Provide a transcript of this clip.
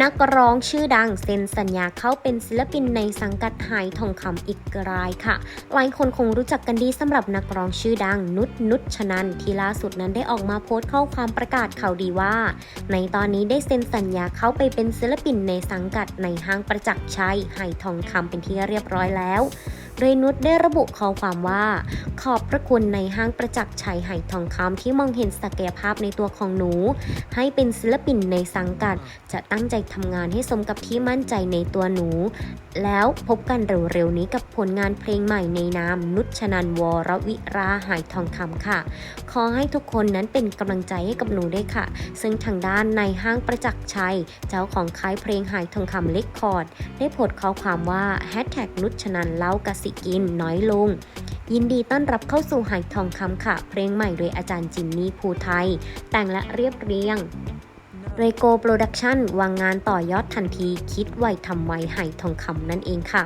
นักร้องชื่อดังเซ็นสัญญาเข้าเป็นศิลปินในสังกัดไหทองคำอีกรายค่ะ หลายคนคงรู้จักกันดีสำหรับนักร้องชื่อดังนุชนุชชนันที่ล่าสุดนั้นได้ออกมาโพสต์ข้อความประกาศข่าวดีว่า ในตอนนี้ได้เซ็นสัญญาเข้าไปเป็นศิลปินในสังกัดในห้างประจักษ์ชัยไหทองคำเป็นที่เรียบร้อยแล้ว โดยนุชได้ระบุข้อความว่า ขอบพระคุณในห้างประจักษ์ชัยไหทองคำที่มองเห็นศักยภาพในตัวของหนู ให้เป็นศิลปินในสังกัด จะตั้งใจทำงานให้สมกับที่มั่นใจในตัวหนู แล้วพบกันเร็วๆนี้กับผลงานเพลงใหม่ในนามนุชนันวรวิราหายทองคำค่ะ ขอให้ทุกคนนั้นเป็นกำลังใจให้กับหนูด้วยค่ะ ซึ่งทางด้านในห้างประจักษ์ชัย เจ้าของค่ายเพลงหายทองคำเล็กคอร์ด ได้โพสต์ข้อความว่าแฮชแท็กนุชชนันเล่ากสิกินน้อยลง ยินดีต้อนรับเข้าสู่หายทองคำค่ะ เพลงใหม่โดยอาจารย์จินนี่ภูไทย แต่งและเรียบเรียงเรโกโปรดักชั่นวางงานต่อยอดทันทีคิดไวทำไวไหทองคำนั่นเองค่ะ